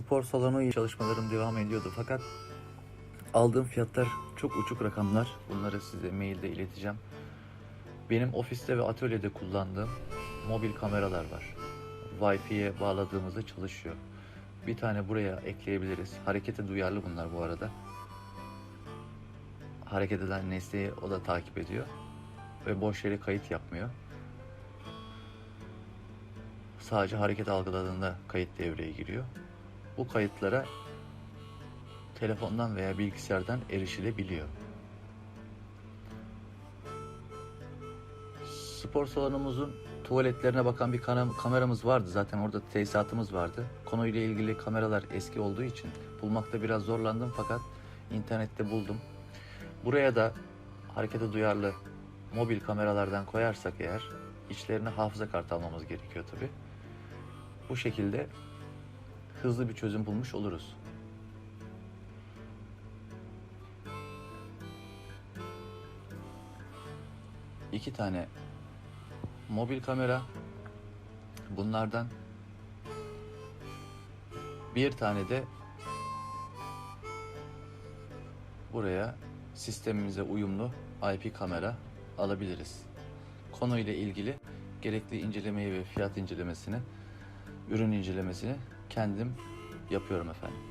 spor salonu çalışmalarım devam ediyordu fakat aldığım fiyatlar çok uçuk rakamlar. Bunları size mailde ileteceğim. Benim ofiste ve atölyede kullandığım mobil kameralar var. Wi-Fi'ye bağladığımızda çalışıyor. Bir tane buraya ekleyebiliriz. Harekete duyarlı bunlar bu arada. Hareket eden nesneyi o da takip ediyor. Ve boş yere kayıt yapmıyor. Sadece hareket algıladığında kayıt devreye giriyor. Bu kayıtlara telefondan veya bilgisayardan erişilebiliyor. Spor salonumuzun tuvaletlerine bakan bir kameramız vardı. Zaten orada tesisatımız vardı. Konuyla ilgili kameralar eski olduğu için bulmakta biraz zorlandım fakat internette buldum. Buraya da harekete duyarlı mobil kameralardan koyarsak eğer içlerine hafıza kartı almamız gerekiyor tabi. Bu şekilde hızlı bir çözüm bulmuş oluruz. İki tane mobil kamera bunlardan bir tane de buraya sistemimize uyumlu IP kamera alabiliriz. Konuyla ilgili gerekli incelemeyi ve fiyat incelemesini, ürün incelemesini kendim yapıyorum efendim.